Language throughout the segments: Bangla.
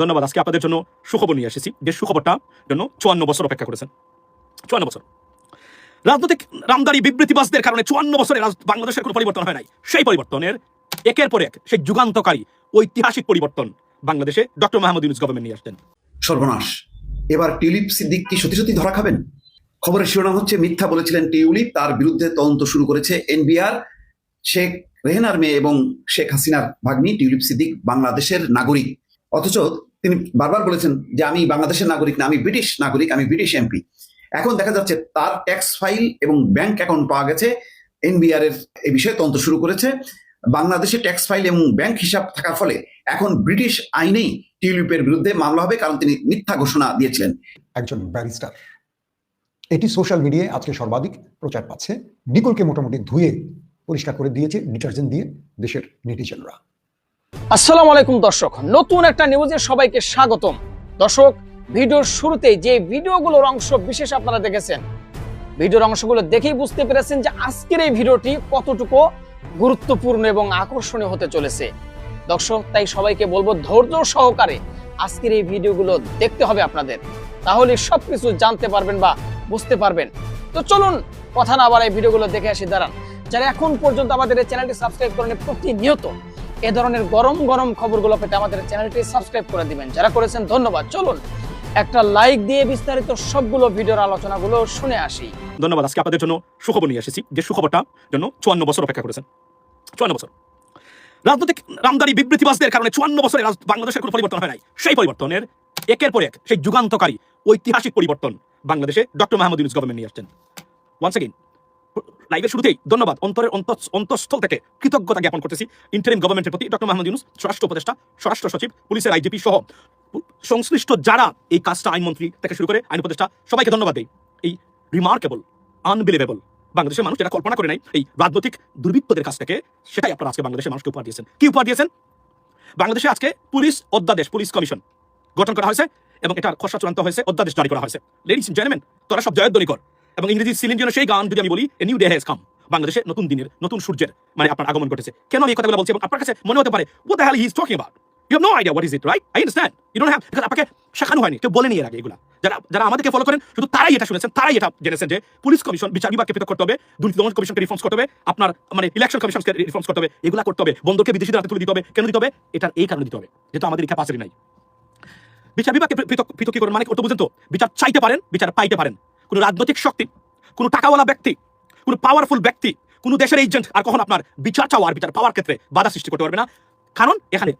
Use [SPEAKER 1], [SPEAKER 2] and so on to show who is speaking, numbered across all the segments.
[SPEAKER 1] ধন্যবাদ, আজকে আপনাদের জন্য সুখবর নিয়ে এসেছি। যে সুখবরটা জন্য চুয়ান্ন বছর অপেক্ষা করেছেন। চুয়ান্ন বছর। রাজনৈতিক রামদারি বিবৃতিবাসদের কারণে চুয়ান্ন বছরে বাংলাদেশের কোনো পরিবর্তন হয় নাই। সেই পরিবর্তনের একের পর এক সেই যুগান্তকারী ঐতিহাসিক পরিবর্তন বাংলাদেশে ডক্টর মাহমুদ ইউনুস গভর্নমেন্ট নিয়ে আসতেন
[SPEAKER 2] সর্বনাশ। এবার টিউলিপ সিদ্দিক কি সত্যি সত্যি ধরা খাবেন? খবরের শিরোনাম হচ্ছে, মিথ্যা বলেছিলেন টিউলিপ, তার বিরুদ্ধে তদন্ত শুরু করেছে এনবিআর। শেখ রেহেনার মেয়ে এবং শেখ হাসিনার ভাগ্নি টিউলিপ সিদ্দিক বাংলাদেশের নাগরিক। অথচ তিনি বারবার বলেছেন যে আমি বাংলাদেশের নাগরিক না, আমি ব্রিটিশ নাগরিক, আমি ব্রিটিশ এমপি। এখন দেখা যাচ্ছে তার ট্যাক্স ফাইল এবং ব্যাংক অ্যাকাউন্ট পাওয়া গেছে, এনবিআর এর এই বিষয়ে তদন্ত শুরু করেছে। বাংলাদেশে ট্যাক্স ফাইল এবং ব্যাংক হিসাব থাকার ফলে এখন ব্রিটিশ আইনেই টিউলিপের বিরুদ্ধে মামলা হবে, কারণ তিনি মিথ্যা ঘোষণা দিয়েছিলেন।
[SPEAKER 3] একজন ব্যারিস্টার। এটি সোশ্যাল মিডিয়ায় আজকে সর্বাধিক প্রচার পাচ্ছে। নিকোলকে মোটামুটি ধুয়ে পরিষ্কার করে দিয়েছে, ডিটারজেন্ট দিয়ে দেশের নেটিজেনরা।
[SPEAKER 4] আসসালামু আলাইকুম দর্শক, নতুন একটা নিউজে সবাইকে স্বাগতম। দর্শক, ভিডিওর শুরুতে যে ভিডিওগুলোর অংশ বিশেষ আপনারা দেখেছেন, ভিডিওর অংশগুলো দেখেই বুঝতে পেরেছেন যে আজকের এই ভিডিওটি কতটুকু গুরুত্বপূর্ণ এবং আকর্ষণীয় হতে চলেছে। দর্শক, তাই সবাইকে বলব ধৈর্য সহকারে আজকের এই ভিডিওগুলো দেখতে হবে আপনাদের। তাহলে সবকিছু জানতে পারবেন বা বুঝতে পারবেন। তো চলুন, কথা না আবার এই ভিডিওগুলো দেখে আসি। দাঁড়ান, যারা এখন পর্যন্ত আমাদের এই চ্যানেলটি সাবস্ক্রাইব করেন প্রতিনিয়ত এ ধরনের গরম গরম খবরগুলো পেতে আমাদের চ্যানেলটি সাবস্ক্রাইব করে দিবেন। যারা করেছেন, ধন্যবাদ। চলুন, একটা লাইক দিয়ে বিস্তারিত সবগুলো ভিডিওর আলোচনাগুলো শুনে আসি।
[SPEAKER 1] ধন্যবাদ, আজকে আপনাদের জন্য সুখবর নিয়ে এসেছি। যে সুখবরটা জন্য চুয়ান্ন বছর অপেক্ষা করেছেন। চুয়ান্ন বছর। রাজনৈতিক রামদারি বিবৃতিবাসদের কারণে চুয়ান্ন বছরে বাংলাদেশের কোনো পরিবর্তন হয় নাই। সেই পরিবর্তনের একের পর এক, সেই যুগান্তকারী ঐতিহাসিক পরিবর্তন বাংলাদেশে ডক্টর মাহমুদ ইউনুস গভর্নমেন্ট নিয়ে আসছেন। ওয়ান্স এগেইন লাইভের শুরুতেই ধন্যবাদ। অন্তরের অন্ত- অন্তঃস্থল থেকে কৃতজ্ঞতা জ্ঞাপন করতেছি। ইন্টারিম গভর্নমেন্টের প্রতি ডক্টর মাহমুদ ইউনুস স্বরাষ্ট্র উপদেষ্টা, স্বরাষ্ট্র সচিব, পুলিশের আইজিপি সহ সংশ্লিষ্ট যারা এই কাজটা আইনমন্ত্রী থেকে শুরু করে আইন উপদেষ্টা, সবাইকে ধন্যবাদ দেই। এই রিমার্কেবল আনবিলিভেবল বাংলাদেশের মানুষ যেটা কল্পনা করে নাই এই রাজনৈতিক দুর্বৃত্তদের কাছ থেকে, সেটাই আপনারা আজকে বাংলাদেশের মানুষকে উপহার দিয়েছেন। কি উপহার দিয়েছেন? বাংলাদেশে আজকে পুলিশ অধ্যাদেশ, পুলিশ কমিশন গঠন করা হয়েছে এবং এটার খসড়া চূড়ান্ত হয়েছে, অধ্যাদেশ জারি করা হয়েছে। লেডিস জেন্টলম্যান তোরা সব জয়ধ্বনি কর। এবং ইংরেজি সিলিন্ডিয়নের সেই গান যদি আমি বলি a new day has come বাংলাদেশে নতুন দিনের, নতুন সূর্যের মানে আপনার আগমন ঘটেছে। কেন আমি এই কথাগুলো বলছি? এবং আপনার কাছে মনে হতে পারে the hell he is talking about? You have no idea what is it, right? I understand. You don't have আপনাকে শেখানো হয়নি, কেউ বলেনি এর আগে এগুলা। যারা যারা আমাদেরকে ফলো করেন, শুধু তারাই এটা শুনেছেন, তারাই এটা জেনেছেন যে পুলিশ কমিশন বিচার বিভাগকে পৃথক করতে হবে, দুর্নীতি দমন কমিশনকে রিফর্মস করতে হবে, আপনার মানে ইলেকশন কমিশনকে রিফর্মস করতে হবে, এগুলা করতে হবে বন্ধুকে বিদেশিদের হাতে তুলে দিতে হবে, কেন দিতে হবে? এটার এই কারণে দিতে হবে, যেহেতু আমাদের ক্যাপাসিটি নাই। বিচার বিভাগকে পৃথক, পৃথকীকরণ মানে কি? অর্থ বুঝেন তো, বিচার চাইতে পারেন, বিচার পাইতে পারেন। কোনো রাজনৈতিক শক্তি, কোনো টাকাওয়ালা ব্যক্তি, কোনো পাওয়ারফুল ব্যক্তি, কোনো দেশের এজেন্ট আর কখন আপনার বিচার চাওয়ার বিচার পাওয়ার ক্ষেত্রে বাধা সৃষ্টি করতে পারবে না। কারণ এখানে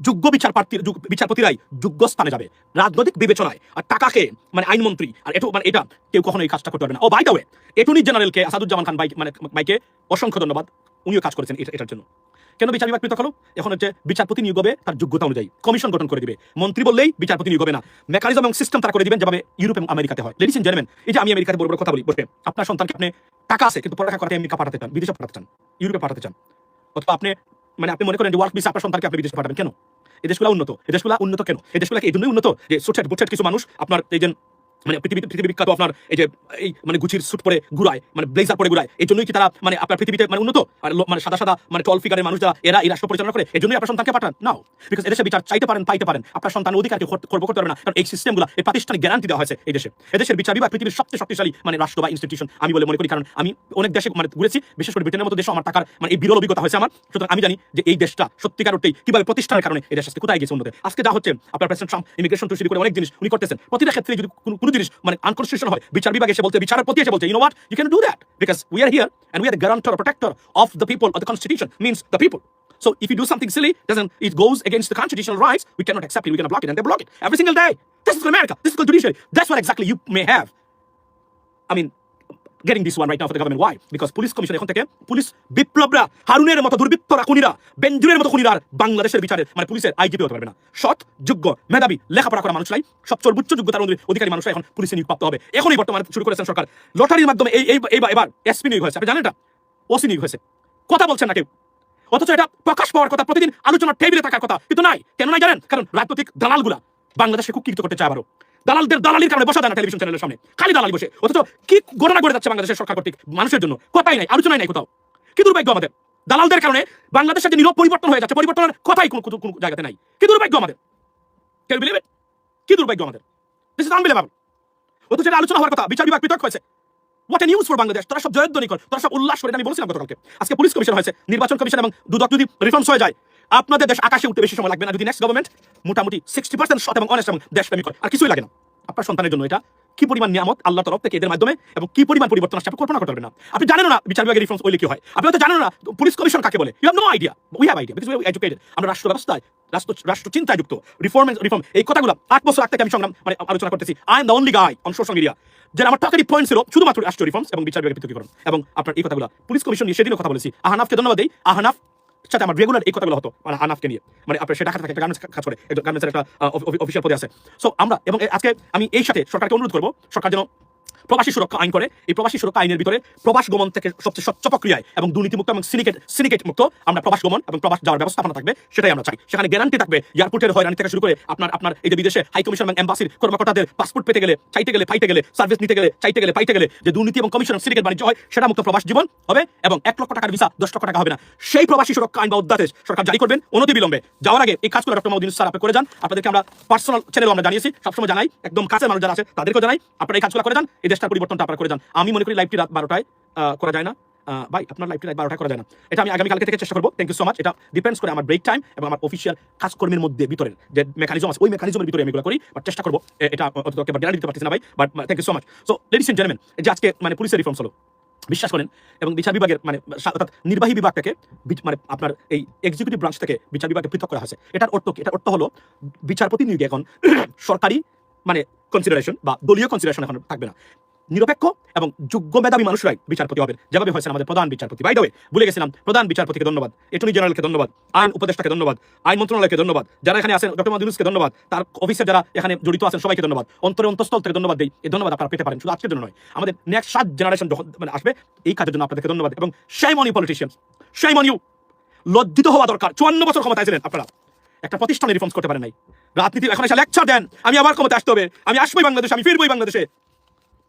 [SPEAKER 1] যোগ্য বিচার প্রার্থী বিচারপতিরাই যোগ্য স্থানে যাবে, রাজনৈতিক বিবেচনায়। আর টাকাকে মানে আইনমন্ত্রী, আর এটু মানে এটা কেউ কখনো এই কাজটা করতে পারবে না। ও বাই এটর্নি জেনারেলকে আসাদুজ্জামান খান বাইক মানে বাইকে অসংখ্য ধন্যবাদ। উনিও কাজ করেছেন এটা- এটার জন্য। কেন বিচার বিভাগ পৃথক হলো? এখন হচ্ছে বিচারপতি নিয়োগ হবে, তার যোগ্যতা অনুযায়ী। কমিশন গঠন করে দিবে। মন্ত্রী বললেই বিচারপতি নিয়োগ হবে না। মেকানিজম এবং সিস্টেম তারা করে দিবেন, যেভাবে ইউরোপ এবং আমেরিকাতে হয়। লেডিস এন্ড জেন্টলম্যান এই যে আমি আমেরিকাতে বড় বড় কথা বলি, বসে, আপনার সন্তানকে আপনি টাকা আছে, কিন্তু পড়ালেখা করতে আমেরিকা পাঠাতে চান, বিদেশে পাঠাতে চান, ইউরোপে পাঠাতে চান। অথবা আপনি মানে আপনি মনে করেন যে ওয়ার্ক ভিসা আপনার সন্তানকে আপনি বিদেশে পাঠাবেন, কেন? এই দেশগুলো উন্নত এই দেশগুলো উন্নত কেন? এই দেশগুলো এই জন্যই উন্নত? যে সুটেড বুটেড কিছু মানুষ, আপনার এই যে মানে পৃথিবী পৃথিবী বিখ্যাত আপনার এই যে, এই মানে গুচির স্যুট পরে ঘুরায় মানে ব্লেজার পরে ঘুরায়, এই জন্যই কি তারা মানে আপনার পৃথিবীতে মানে উন্নত? আর মানে সাদা সাদা মানে টল ফিগারের মানুষ যারা এরা এই রাষ্ট্র পরিচালনা করে, এই জন্যই আপনার সন্তানকে পাঠান, নাও। বিকজ এদেশে বিচার চাইতে পারেন, পাইতে পারেন। আপনার সন্তান অধিকারকে খর্ব করতে পারবে না। কারণ এই সিস্টেমগুলো এই প্রাতিষ্ঠানিক গ্যারান্টি দেওয়া হয়েছে এই দেশে। এদেশের বিচার বিভাগ পৃথিবীর সবচেয়ে শক্তিশালী মানে রাষ্ট্র বা ইনস্টিটিউশন আমি বলে মনে করি, কারণ আমি অনেক দেশে মানে ঘুরেছি, বিশেষ করে ব্রিটেনের মতো দেশে আমার টাকার মানে এই বিরল অভিজ্ঞতা হয়েছে আমার। সুতরাং আমি জানি যে এই দেশটা সত্যিকার অর্থেই কীভাবে প্রতিষ্ঠানের কারণে এই দেশ আজকে কোথায় গেছে উন্নতি আজকে যা হচ্ছে, আপনার প্রেসিডেন্ট ট্রাম্প ইমিগ্রেশন শুরু করে অনেক জিনিস উনি করতেছেন। প্রতিটা ক্ষেত্রে যদি কোনো জিনিস মানে আনকনস্টিটিউশন হয় বিচার বিভাগ এসে বলতে বিচারের প্রতি এসে বলতে you know what you can do that because we are here and we are guarantor protector of the people of the constitution means the people So if you do something silly, doesn't it goes against the constitutional rights? We cannot accept it. We cannot block it, and they block it every single day. This is called America. This is called judiciary. That's what exactly you may have. I mean, getting this one right now for the government. Why? Because police commission এখন থেকে পুলিশ বিপ্লবরা, হারুনের মতো দুর্বৃত্তরা, খুনিরা বেঞ্জুরের মতো খুনিরা বাংলাদেশের বিচারের মানে পুলিশের আইজিপি হতে পারবে না। সৎ, যোগ্য, মেধাবী, লেখাপড়া করা মানুষরাই সবচেয়ে সর্বোচ্চ যোগ্যতার অধিকারী মানুষরা এখন পুলিশে নিয়োগ হবে। এখনই বর্তমানে শুরু করেছেন সরকার। লটারির মাধ্যমে এই এই এইবার এবার এসপি নিয়োগ হয়েছে। আপনি জানেন এটা? ওসি নিয়োগ হয়েছে। কথা বলছেন না কেউ। অথচ এটা প্রকাশ পাওয়ার কথা, প্রতিদিন আলোচনার টেবিলে থাকার কথা। কিন্তু নাই। কেন নাই জানেন? কারণ রাজনৈতিক দালালগুলা বাংলাদেশে কুকীর্ত করতে চায় আবারও। দালালদের দালালির কারণে বসা যায় না টেলিভিশন চ্যানেলের সামনে। খালি দালালি বসে। অথচ কি ঘটনা ঘটে যাচ্ছে বাংলাদেশের সরকার কর্তৃক? মানুষের জন্য। কথাই নাই, আলোচনাই নাই কোথাও। কি দুর্ভাগ্য আমাদের? দালালদের কারণে বাংলাদেশের যে নীরব পরিবর্তন হয়ে যাচ্ছে, পরিবর্তনের কথাই কোনো কোনো- জায়গাতে নাই। কি দুর্ভাগ্য আমাদের? ক্যান বিলিভ কি দুর্ভাগ্য আমাদের? দিস ইজ আনবিলিভেবল অথচ যেটা আলোচনা হওয়ার কথা, বিচার বিভাগ পৃথক হয়েছে। What a news for Bangladesh তারা সব জয়ধ্বনি কর তারা সব উল্লাস করে এটা আমি বলছিলাম গতকালকে। আজকে পুলিশ কমিশন হয়েছে, নির্বাচন কমিশন এবং দুদক যদি রিফর্মস হয়ে যায়, আপনাদের দেশ আকাশে উঠতে বেশি সময় লাগবে না। যদি নেক্সট গভর্নমেন্ট মোটামুটি সিক্সটি পার্সেন্ট সৎ এবং অনেস্ট এবং দেশপ্রেমিক আর কিছুই লাগে না। আপনার সন্তানের জন্য এটা। কি পরিমাণ নিয়ামত আল্লাহ তরফ থেকে এদের মাধ্যমে এবং কি পরিমাণ পরিবর্তন আসছে, আপনি কল্পনা করতে পারবেন না। আপনি জানেন না, বিচার বিভাগের রিফর্মস হইলে কি হয়। আপনি হয়তো জানেন না পুলিশ কমিশন কাকে বলে? You have no idea we have idea because we educated আমরা রাষ্ট্র ব্যবস্থায়, রাষ্ট্র রাষ্ট্র চিন্তায় যুক্ত। রিফর্ম রিফর্ম এই কথাগুলো আট বছর আগ আমি সংগ্রাম মানে আলোচনা করতেছি। I am the only guy on social media যে আমার টাকারি পয়েন্ট ছিল শুধুমাত্র রাষ্ট্র রিফর্মস এবং বিচার বিভাগের পৃথকীকরণ এবং আপনার এই কথাগুলো পুলিশ কমিশন নিয়ে সেদিনও কথা বলেছি। আহনাফকে ধন্যবাদ দিই। আহনাফ সাথে আমার রেগুলার এই কথাগুলো হতো মানে আনাফকে নিয়ে। মানে আপনার সেটা থাকে, একটা গার্মেন্টস কাজ করে গার্মেন্টসের একটা অফিসিয়াল পদে আছে। সো আমরা, এবং আজকে আমি এই সাথে সরকারকে অনুরোধ করব, সরকার যেন প্রবাসী সুরক্ষা আইন করে। এই প্রবাসী সুরক্ষা আইনের ভিতরে প্রবাস গমন থেকে সবচেয়ে স্বচ্ছ প্রক্রিয়ায় এবং দুর্নীতিমুক্ত এবং সিনিকেট সিনিকেট মুক্ত আমরা প্রবাস গমন এবং প্রবাস যাওয়ার ব্যবস্থাপনা থাকবে, সেটাই আমরা চাই। সেখানে গ্যারান্টি থাকবে, এয়ারপোর্টের হয়রানি থেকে শুরু করে আপনার আপনার এই যে বিদেশে হাই কমিশন এবং এম্বাসির কর্মকর্তাদের পাসপোর্ট পেতে গেলে, চাইতে গেলে, পাইতে গেলে সার্ভিস নিতে গেলে, চাইতে গেলে, পাইতে গেলে যে দুর্নীতি এবং কমিশন সিনিকেট বাণিজ্য হয়, সেটা মুক্ত প্রবাস জীবন হবে এবং এক লক্ষ টাকার ভিসা দশ লক্ষ টাকা হবে না। সেই প্রবাসী সুরক্ষা আইন বা অধ্যাদেশ সরকার জারি করবেন, অনতি বিলম্বে। যাওয়ার আগে এই কাজগুলো ডক্টর মাহমুদ স্যার আপনি করে যান। আপনাদেরকে আমরা পার্সোনাল চ্যানেলও আমরা জানিয়েছি। সবসময় জানাই, একদম কাছে মানুষ যারা আছে, তাদেরকেও জানাই। আপনারা এই কাজগুলো করে যান। এই দেশটার পরিবর্তনটা আপনারা করে যান। আমি মনে করি লাইভটি রাত বারোটায় করা যায় না। ভাই, আপনার লাইভটি রাত বারোটায় করা যায় না। এটা আমি আগামীকালকে থেকে চেষ্টা করব। থ্যাংক ইউ সো মাচ এটা ডিপেন্ডস করে আমার ব্রেক টাইম এবং আমার অফিসিয়াল কাজকর্মের মধ্যে, ভিতরের যে মেকানিজম আছে, ওই মেকানিজমের ভিতরে আমি এগুলো করি। বাট চেষ্টা করব। এটা অন্তত গ্যারান্টি দিতে পারতেছি না ভাই। But thank you so much so ladies and gentleman যে আজকে মানে পুলিশের রিফর্মস হলো বিশ্বাস করেন, এবং বিচার বিভাগের মানে অর্থাৎ নির্বাহী বিভাগটাকে মানে আপনার এই এক্সিকিউটিভ ব্রাঞ্চ থেকে বিচার বিভাগে পৃথক করা হয়েছে। এটার অর্থ কি? এটার অর্থ হলো বিচারপতি নিয়োগে এখন সরকারি মানে কনসিডারেশন বা দলীয় কনসিডারেশন এখন থাকবে না। নিরপেক্ষ এবং যোগ্য মেধাবী মানুষরাই বিচারপতি হবেন। যেভাবে হয়েছেন আমাদের প্রধান বিচারপতি। বাই দ্য ভুলে গেছিলাম, প্রধান বিচারপতিকে ধন্যবাদ। এটর্নি জেনারেলকে ধন্যবাদ, আইন উপদেষ্টাকে ধন্যবাদ, আইন মন্ত্রণালয়কে ধন্যবাদ। যারা এখানে আছেন ডক্টর মাদুনুসকে ধন্যবাদ, তার অফিসে যারা এখানে জড়িত আছেন, সবাইকে ধন্যবাদ। অন্তরে অন্তঃস্থল থেকে ধন্যবাদ দেই। এই ধন্যবাদ আপনারা পেতে পারেন, শুধু আজকের জন্য নয়, আমাদের নেক্সট সাত জেনারেশন যখন মানে আসবে, এই কাজের জন্য আপনাদেরকে ধন্যবাদ। এবং সেই মনি পলিটিশিয়ান সেই মনি লজ্জিত হওয়া দরকার, চুয়ান্ন বছর ক্ষমতায় ছিলেন আপনারা। একটা প্রতিষ্ঠানে রিফর্মস করতে পারেন নাই। রাজনীতি এখন এসে লেকচার দেন। আমি আবার ক্ষমতা আসতে হবে। আমি আসবোই বাংলাদেশে, আমি ফিরবোই বাংলাদেশে।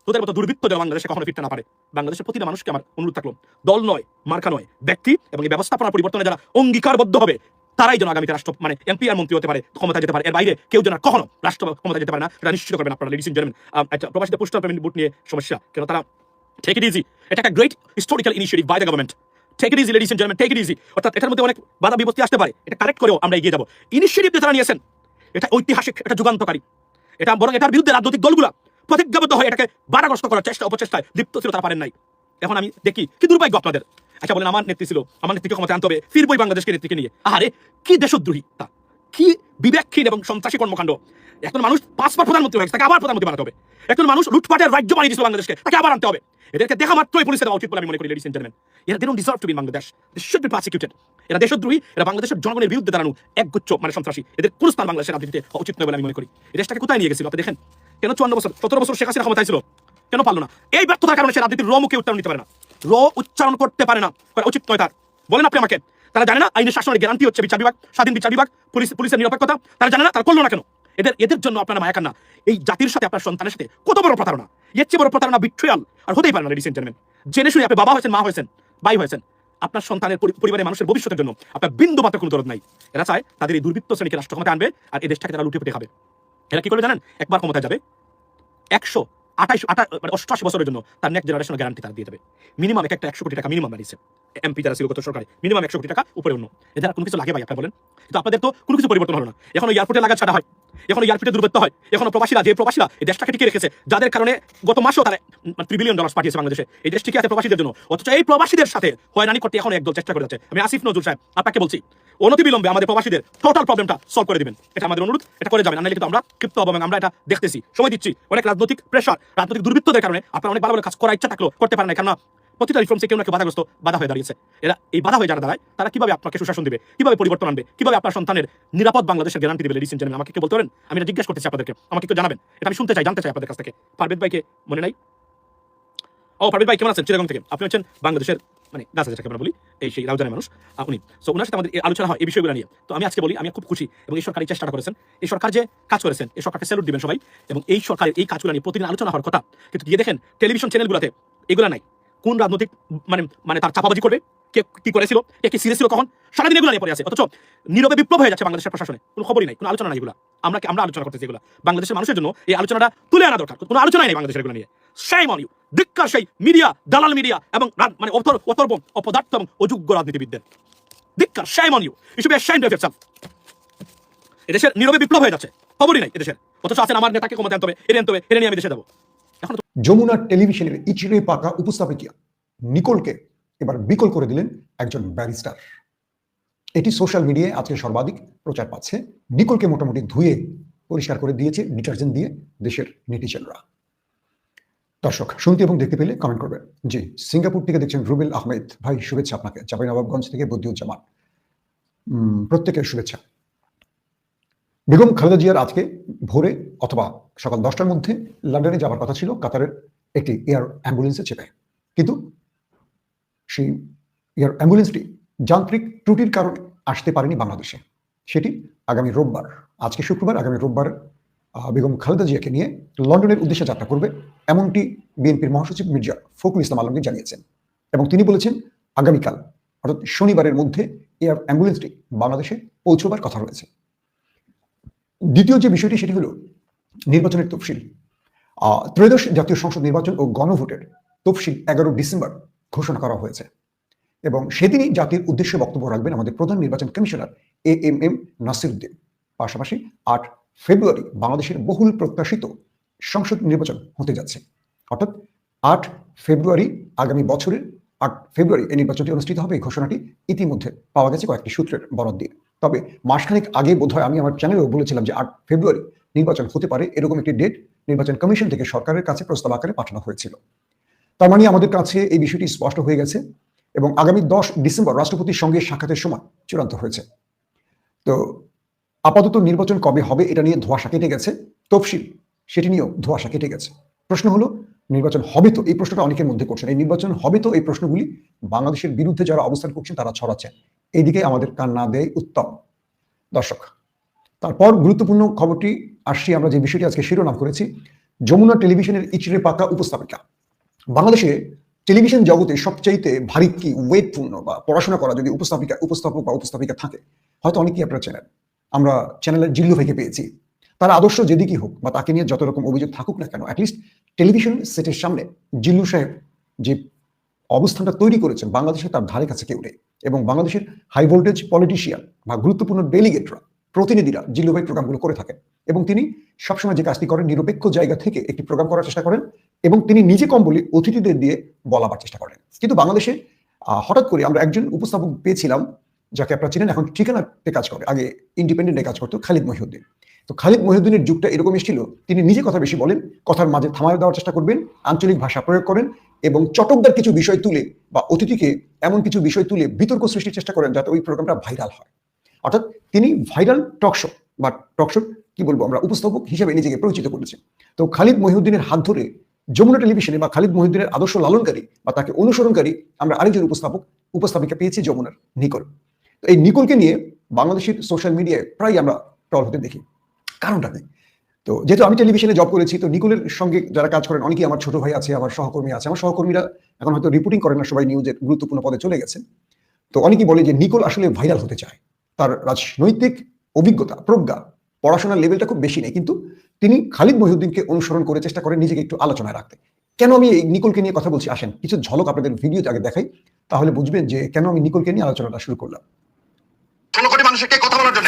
[SPEAKER 1] তোদের মতো দুর্বৃত্ত যেন বাংলাদেশে কখনো ফিরতে না পারে, বাংলাদেশের প্রতিটা মানুষকে আমার অনুরোধ থাকল, দল নয়, মার্কা নয়, ব্যক্তি এবং এই ব্যবস্থাপনা পরিবর্তনে যারা অঙ্গীকারবদ্ধ হবে, তারাই যেন আগামীতে রাষ্ট্র মানে এমপি আর মন্ত্রী হতে পারে ক্ষমতা যেতে পারে। এর বাইরে কেউ যেন কখনো রাষ্ট্র ক্ষমতা যেতে পারে না, সেটা নিশ্চিত করবেন আপনারা লেডিস জেন্টলম্যান একটা প্রবাসীদের পোস্টাল পেমেন্ট বুট নিয়ে সমস্যা, কেন তারা টেক ইট ইজি এটা একটা great historical initiative by the government take it easy ladies and gentleman take it easy অর্থাৎ এটার মধ্যে অনেক বাধা বিপত্তি আসতে পারে, এটা কারেক্ট করেও আমরা এগিয়ে যাব। ইনিশিয়েটিভ যে তারা নিয়েছেন, এটা ঐতিহাসিক, এটা যুগান্তকারী। এটা বরং এটার বিরুদ্ধে রাজনৈতিক দলগুলা প্রতিজ্ঞাবদ্ধ হয়ে এটাকে বাধাগ্রস্ত করার চেষ্টা, অপচেষ্টায় লিপ্ত ছিল, তারা পারেন নাই। এখন আমি দেখি কি দুর্ভাগ্য আপনাদের। আচ্ছা বলেন, আমার নেত্রী ছিল, আমার নেত্রীকে ক্ষমতা আনতে হবে, ফিরবই বাংলাদেশকে নেত্রীকে নিয়ে। আরে কি দেশদ্রোহী তা? কি বিবেকহীন এবং সন্ত্রাসী কর্মকাণ্ড? এখন মানুষ পাঁচবার প্রধানমন্ত্রী হয়েছে তাকে আবার প্রধানমন্ত্রী বানাতে হবে। এখন মানুষ লুটপাটের রাজ্য বানিয়ে দিয়েছিল বাংলাদেশকে, তাকে আবার আনতে হবে। এদেরকে দেখা মাত্রই পুলিশে দেওয়া উচিত বলে আমি মনে করি লেডিস এন্ড এরা they deserve to be Bangladesh they should be prosecuted এরা দেশদ্রোহী, এরা বাংলাদেশের জনগণের বিরুদ্ধে দাঁড়ানো একগুচ্ছ মানে সন্ত্রাসী। এদের কোন স্থান বাংলাদেশের রাজনীতিতে উচিত নয় বলে আমি মনে করি। এই দেশটাকে কোথায় নিয়ে গেছিল, আপনি দেখেন? কেন চুয়ান্ন বছর? সতেরো বছর শেখ হাসিনা ক্ষমতায় ছিল। কেন পারল না? এই ব্যর্থতার কারণে সে রাজনীতির র মুখে উচ্চারণ নিতে পারে না। র উচ্চারণ করতে পারে না। করা উচিত নয় তার। বলেন আপনি আমাকে। তারা জানে না আইনের শাসনের গ্যারান্টি হচ্ছে বিচার বিভাগ, স্বাধীন বিচার বিভাগ, পুলিশ, পুলিশের নিরাপত্তা তারা জানে না তারা করল না কেন? এদের এদের জন্য আপনারা মায়া কান্না। এই জাতির সাথে আপনার সন্তানের সাথে কত বড় প্রতারণা? এর চেয়ে বড় প্রতারণা বিট্রিয়াল আর হতেই পারে না লেডিস জেন্টলম্যান জেনে শুনে আপনি বাবা হয়েছেন, মা হয়েছেন, ভাই হয়েছেন, আপনার সন্তানের পরি- পরিবারের মানুষের ভবিষ্যতের জন্য আপনার বিন্দু মাত্র কোনো দরদ নাই। এরা চায় তাদের এই দুর্বৃত্ত শ্রেণীকে রাষ্ট্র ক্ষমতা আনবে আর এই দেশটাকে তারা লুটে পুটে খাবে। এরা কি করবে জানেন? একবার ক্ষমতা যাবে, একশো আঠাইশ, আঠা মানে অষ্টআশি বছরের জন্য তার নেক্সট জেনারেশন গ্যারান্টি তারা দিয়ে দেবে। মিনিমাম এক একটা একশো কোটি টাকা মিনিমাম বাড়িয়েছে এমপি যারা ছিল গত সরকারে মিনিমাম একশো কোটি টাকা উপরে অন্য। এছাড়া কোনো কিছু লাগে ভাই, আপনার বলেন? কিন্তু আপনাদের তো কোনো কিছু পরিবর্তন হলো না। এখন এয়ারপোর্টে লাগা ছাড়া হয়। এখন এয়ারপোর্টে দুর্বৃত্ত হয়। এখন প্রবাসীরা, যে প্রবাসীরা এই দেশটাকে টিকে রেখেছে, যাদের কারণে গত মাসেও তারা ট্রিবিলিয়ন ডলার পাঠিয়েছে বাংলাদেশে। এই দেশ টিকে আছে প্রবাসীদের জন্য। অথচ এই প্রবাসীদের সাথে হয়রানি করতে এখন একদল চেষ্টা করে যাচ্ছে। আমি আসিফ নজরুল সাহেব, আপনাকে বলছি অনতি বিলম্বে আমাদের প্রবাসীদের টোটাল প্রবলেমটা সলভ করে দিবেন। এটা আমাদের অনুরোধ, এটা করে যাবেন। নাহলে কিন্তু আমরা ক্ষিপ্ত হব এবং আমরা এটা দেখতেছি। সময় দিচ্ছি। অনেক রাজনৈতিক প্রেশার রাজনৈতিক দুর্বৃত্তদের কারণে আপনারা অনেক ভালো ভালো কাজ করার ইচ্ছা থাকলেও করতে পারেন না। কেননা প্রতিটা রিফর্মসে কেউ না কেউ বাধাগ্রস্ত, বাধা হয়ে দাঁড়িয়েছে। এরা এই বাধা হয়ে যারা দাঁড়ায়, তারা কীভাবে আপনাকে সুশাসন দিবে? কীভাবে পরিবর্তন আনবে? কীভাবে আপনার সন্তানের নিরাপদ বাংলাদেশের গ্যারান্টি দিবে লেডিস এন্ড আমাকে কেউ বলতে পারেন? আমি এটা জিজ্ঞেস করতেছি আপনাদেরকে। আমাকে একটু জানাবেন। এটা আমি শুনতে চাই, জানতে চাই আপনাদের কাছ থেকে। পারবেদ ভাইকে মনে নাই? ও পারবেদ ভাই, কেমন আছেন? চিরাগং থেকে। আপনি হচ্ছেন বাংলাদেশের মানে গাছ যাকে আমরা বলি, এই সেই রাউজানের মানুষ। উনি সো ওনার সাথে আমাদের আলোচনা হয়, এই বিষয়গুলো নিয়ে। তো আমি আজকে বলি, আমি খুব খুশি। এবং এই সরকার চেষ্টাটা করেছেন। এই সরকার যে কাজ করেছেন, এই সরকারকে স্যালুট দিবেন সবাই। এবং এই সরকারের এই কাজগুলো নিয়ে প্রতিদিন আলোচনা হওয়ার কথা। কিন্তু গিয়ে দেখেন টেলিভিশন চ্যানেলগুলোতে এগুলো নাই। কোন রাজনৈতিক মানে মানে তার চাপাবাজি করবে? কে কি করেছিল? কে কি সিরিয়াস ছিল কখন? সারাদিন এগুলো নিয়ে পড়ে আছে। অথচ নীরবে বিপ্লব হয়ে যাচ্ছে বাংলাদেশের প্রশাসনে। কোনো খবরই নাই, কোনো আলোচনা নাই এগুলো। আমরা আমরা আলোচনা করতেছি এগুলো। বাংলাদেশের মানুষের জন্য এই আলোচনাটা তুলে আনা দরকার। কোনো আলোচনাই নেই বাংলাদেশের এগুলো নিয়ে। সেই অন ইউ সেই মিডিয়া, দালাল মিডিয়া এবং মানে অথর অথর্ব অপদার্থ এবং অযোগ্য রাজনীতিবিদদের। ধিক্কার সেই অন ইউ ইস্যু বি এদেশের নীরবে বিপ্লব হয়ে যাচ্ছে। খবরই নাই এদেশের। অথচ আছেন আমার নেতাকে ক্ষমতা আনতে হবে এটা আনতে হবে এটা নিয়ে আমি দেশে যাব। এখন তো
[SPEAKER 3] যমুনা টেলিভিশনের ইচড়ে পাকা উপস্থাপিকা নিকোলকে এবার বিকল করে দিলেন একজন ব্যারিস্টার। এটি সোশ্যাল মিডিয়ায় আজকে সর্বাধিক প্রচার পাচ্ছে। নিকোলকে মোটামুটি ধুয়ে পরিষ্কার করে দিয়েছে ডিটারজেন্ট দিয়ে দেশের নেটিজেনরা। দর্শক, শুনতে এবং দেখতে পেলে কমেন্ট করবেন। জি, সিঙ্গাপুর থেকে দেখছেন রুবেল আহমেদ। ভাই, শুভেচ্ছা আপনাকে। চাঁপাইনবাবগঞ্জ থেকে বদিউজ্জামান। প্রত্যেকের শুভেচ্ছা। বেগম খালেদা জিয়ার আজকে ভোরে অথবা সকাল দশটার মধ্যে লন্ডনে যাওয়ার কথা ছিল, কাতারের একটি এয়ার অ্যাম্বুলেন্সে চেপে। কিন্তু সেই এয়ার অ্যাম্বুলেন্সটি যান্ত্রিক ত্রুটির কারণে আসতে পারেনি বাংলাদেশে। সেটি আগামী রোববার, আজকে শুক্রবার, আগামী রোববার বেগম খালেদা জিয়াকে নিয়ে লন্ডনের উদ্দেশ্যে যাত্রা করবে, এমনটি বিএনপির মহাসচিব মির্জা ফখরুল ইসলাম আলমগীর জানিয়েছেন। এবং তিনি বলেছেন, আগামীকাল, অর্থাৎ শনিবারের মধ্যে এয়ার অ্যাম্বুলেন্সটি বাংলাদেশে পৌঁছবার কথা রয়েছে। দ্বিতীয় যে বিষয়টি সেটি হলো নির্বাচনের তফসিল। ত্রয়োদশ জাতীয় সংসদ নির্বাচন ও গণভোটের তফসিল এগারো ডিসেম্বর ঘোষণা করা হয়েছে এবং সেদিনই জাতির উদ্দেশ্যে বক্তব্য রাখবেন আমাদের প্রধান নির্বাচন commissioner A M M Nasiruddin. পাশাপাশি আট ফেব্রুয়ারি বাংলাদেশের বহুল প্রত্যাশিত সংসদ নির্বাচন হতে যাচ্ছে। অর্থাৎ আট ফেব্রুয়ারি আগামী বছরের আট ফেব্রুয়ারি এই নির্বাচনটি অনুষ্ঠিত হবে এই ঘোষণাটি ইতিমধ্যে পাওয়া গেছে কয়েকটি সূত্রের বরাদ দিয়ে তবে মাসখানেক আগে বোধহয় আমি আমার চ্যানেলেও বলেছিলাম যে আট ফেব্রুয়ারি নির্বাচন হতে পারে, এরকম একটি ডেট নির্বাচন কমিশন থেকে সরকারের কাছে প্রস্তাব আকারে পাঠানো হয়েছিল। তার মানে আমাদের কাছে এই বিষয়টি স্পষ্ট হয়ে গেছে এবং আগামী দশ ডিসেম্বর রাষ্ট্রপতির সঙ্গে সাক্ষাতের সময় চূড়ান্ত হয়েছে। তো আপাতত নির্বাচন কবে হবে এটা নিয়ে ধোঁয়াশা কেটে গেছে। তফসিল সেটি নিয়েও ধোঁয়াশা কেটে গেছে। প্রশ্ন হলো, নির্বাচন হবে তো? এই প্রশ্নটা অনেকের মধ্যে করছেন। এই নির্বাচন হবে তো? এই প্রশ্নগুলি বাংলাদেশের বিরুদ্ধে যারা অবস্থান করছেন তারা ছড়াচ্ছেন। এইদিকে আমাদের কান না দেয় উত্তম। দর্শক, তারপর গুরুত্বপূর্ণ খবরটি আসছি আমরা যে বিষয়টি আজকে শিরোনাম করেছি, যমুনা টেলিভিশনের ইচড়ে পাকা উপস্থাপিকা। বাংলাদেশে টেলিভিশন জগতে সবচাইতে ভারী কি ওয়েটপূর্ণ বা পড়াশোনা করা যদি উপস্থাপিকা, উপস্থাপক বা উপস্থাপিকা থাকে, হয়তো অনেকেই আপনারা চেনেন। আমরা চ্যানেলের জিল্লু ভাইকে পেয়েছি। তার আদর্শ যেদিকই হোক বা তাকে নিয়ে যত রকম অভিযোগ থাকুক না কেন অ্যাটলিস্ট টেলিভিশন সেটের সামনে জিল্লু সাহেব যে অবস্থানটা তৈরি করেছেন বাংলাদেশে তার ধারে কাছে কেউ নেই। এবং বাংলাদেশের হাই ভোল্টেজ পলিটিশিয়ান বা গুরুত্বপূর্ণ ডেলিগেটরা প্রতিনিধিরা জিল্লুভাই প্রোগ্রামগুলো করে থাকেন। এবং তিনি সবসময় যে কাজটি করেন, নিরপেক্ষ জায়গা থেকে একটি প্রোগ্রাম করার চেষ্টা করেন এবং তিনি নিজে কম বলে অতিথিদের দিয়ে বলাবার চেষ্টা করেন। কিন্তু বাংলাদেশে হঠাৎ করে আমরা একজন উপস্থাপক পেয়েছিলাম, যাকে আপনারা চিনেন, এখন ঠিকানাতে কাজ করে, আগে ইন্ডিপেন্ডেন্টে কাজ করতো খালিদ মহিউদ্দিন। তো খালিদ মহিউদ্দিনের যুগটা এরকম ছিল তিনি নিজে কথা বেশি বলেন, কথার মাঝে থামায় দেওয়ার চেষ্টা করবেন, আঞ্চলিক ভাষা প্রয়োগ করেন এবং চটকদার কিছু বিষয় তুলে বা অতিথিকে এমন কিছু বিষয় তুলে বিতর্ক সৃষ্টির চেষ্টা করেন যাতে ওই প্রোগ্রামটা ভাইরাল হয়। অর্থাৎ তিনি ভাইরাল টকশো বা টকশো কি বলব আমরা, উপস্থাপক হিসেবে নিজেকে পরিচিত করেছেন। তো খালিদ মহিউদ্দিনের হাত ধরে যমুনা টেলিভিশনে বা খালিদ মহিউদ্দিনের আদর্শ লালনকারী বা তাকে অনুসরণকারী আমরা আরেকজন উপস্থাপক, উপস্থাপিকা পেয়েছি যমুনার নিকল। এই নিকলকে নিয়ে বাংলাদেশের সোশ্যাল মিডিয়ায় প্রায় আমরা টল হতে দেখি। কারণটা নেই। তো যেহেতু আমি টেলিভিশনে জব করেছি তো নিকলের সঙ্গে যারা কাজ করেন অনেকেই আমার ছোট ভাই আছে আমার সহকর্মী আছে আমার সহকর্মীরা এখন হয়তো রিপোর্টিং করেন না সবাই নিউজের গুরুত্বপূর্ণ পদে চলে গেছেন। তো অনেকেই বলে যে নিকোল আসলে ভাইরাল হতে চায়। তার রাজনৈতিক অভিজ্ঞতা প্রজ্ঞা পড়াশোনার লেভেলটা খুব বেশি নেই কিন্তু তিনি খালিদ মহিউদ্দিনকে অনুসরণ করে চেষ্টা করেন নিজেকে একটু আলোচনায় রাখতে। কেন আমি এই নিকোলকে নিয়ে কথা বলছি? আসেন কিছু ঝলক আপনাদের ভিডিওতে আগে দেখাই তাহলে বুঝবেন যে কেন আমি নিকোলকে নিয়ে আলোচনাটা শুরু করলাম।
[SPEAKER 5] কোটি মানুষকে কথা বলার জন্য।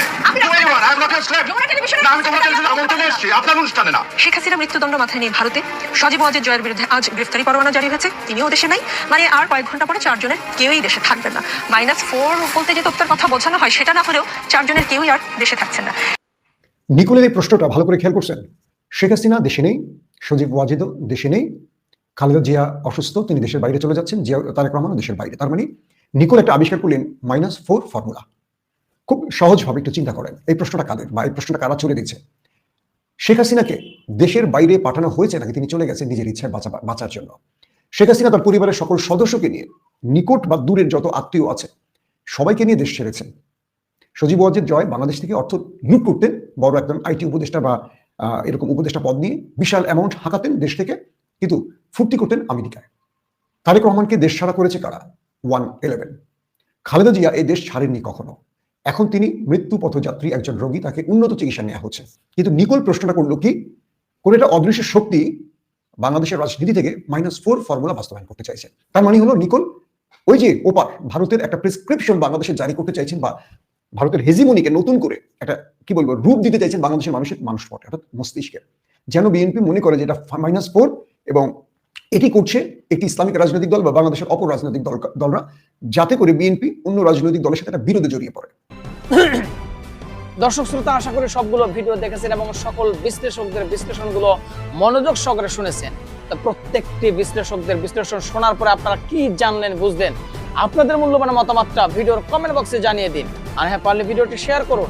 [SPEAKER 5] না আমি তোমার টেলিভিশন আমার এসেছি। আপনার অনুষ্ঠানে না।
[SPEAKER 6] শেখ হাসিনা মৃত্যুদণ্ড মাথায় নিয়ে ভারতে সজীব ওয়াজেদ জয়ের বিরুদ্ধে আজ গ্রেফতারি পরোয়ানা জারি হয়েছে। তিনিও দেশে নাই। মানে আর কয়েক ঘণ্টা পরে চারজনের কেউই দেশে থাকবেন না। মাইনাস ফোর বলতে যে তথ্যের কথা বোঝানো হয় সেটা না হলেও চারজনের কেউই আর দেশে থাকছেন না।
[SPEAKER 3] নিকোলের এই প্রশ্নটা ভালো করে খেয়াল করছেন। শেখ হাসিনা দেশে নেই সজীব ওয়াজিদও দেশে নেই খালেদা জিয়া অসুস্থ তিনি দেশের বাইরে চলে যাচ্ছেন জিয়া তারেক রহমানও দেশের বাইরে। তার মানে নিকোল একটা আবিষ্কার করলেন মাইনাস ফোর ফর্মুলা। খুব সহজভাবে একটু চিন্তা করেন, এই প্রশ্নটা কাদের বা এই প্রশ্নটা কারা চলে দিচ্ছে শেখ হাসিনাকে দেশের বাইরে পাঠানো হয়েছে নাকি তিনি চলে গেছেন নিজের ইচ্ছায় বাঁচা, বাঁচার জন্য? শেখ হাসিনা তার পরিবারের সকল সদস্যকে নিয়ে নিকট বা দূরের যত আত্মীয় আছে, সবাইকে নিয়ে দেশ ছেড়েছেন। সজীব ওয়াজেদ জয় বাংলাদেশ থেকে অর্থ লুট করতেন, বড় একদম আইটি উপদেষ্টা বা এরকম উপদেষ্টা পদ নিয়ে বিশাল অ্যামাউন্ট হাঁকাতেন দেশ থেকে, কিন্তু ফুর্তি করতেন আমেরিকায়। তারেক রহমানকে দেশ ছাড়া করেছে কারা? One eleven. খালেদা জিয়া এই দেশ ছাড়েননি কখনো। এখন তিনি মৃত্যু পথযাত্রী একজন রোগী, তাকে উন্নত চিকিৎসা নেওয়া হচ্ছে। কিন্তু নিকোল প্রশ্নটা করল কি? কোন একটা অদৃশ্য শক্তি বাংলাদেশের রাজনীতি থেকে মাইনাস ফোর ফর্মুলা বাস্তবায়ন করতে চাইছে। তার মানে হলো নিকোল, ওই যে ওপার, ভারতের একটা প্রেসক্রিপশন বাংলাদেশে জারি করতে চাইছেন বা ভারতের হেজিমনিকে নতুন করে একটা, কি বলব, রূপ দিতে চাইছেন বাংলাদেশের মানুষের মানুষ পটে, অর্থাৎ মস্তিষ্কে যেন বিএনপি মনে করে যে এটা মাইনাস ফোর এবং এটি করছে একটি ইসলামিক রাজনৈতিক দল বা বাংলাদেশের অপর রাজনৈতিক দল, দলরা, যাতে করে বিএনপি অন্য রাজনৈতিক দলের সাথে একটা বিরোধে জড়িয়ে পড়ে।
[SPEAKER 4] দর্শক শ্রোতা, আশা করি সবগুলো ভিডিও দেখেছেন এবং সকল বিশ্লেষকদের বিশ্লেষণগুলো মনোযোগ সহকারে শুনেছেন। প্রত্যেকটি বিশ্লেষকদের বিশ্লেষণ শোনার পরে আপনারা কি জানলেন, বুঝলেন? আপনাদের মূল্যবান মতামতটা ভিডিওর কমেন্ট বক্সে জানিয়ে দিন। আর হ্যাঁ পারলে ভিডিওটি শেয়ার করুন।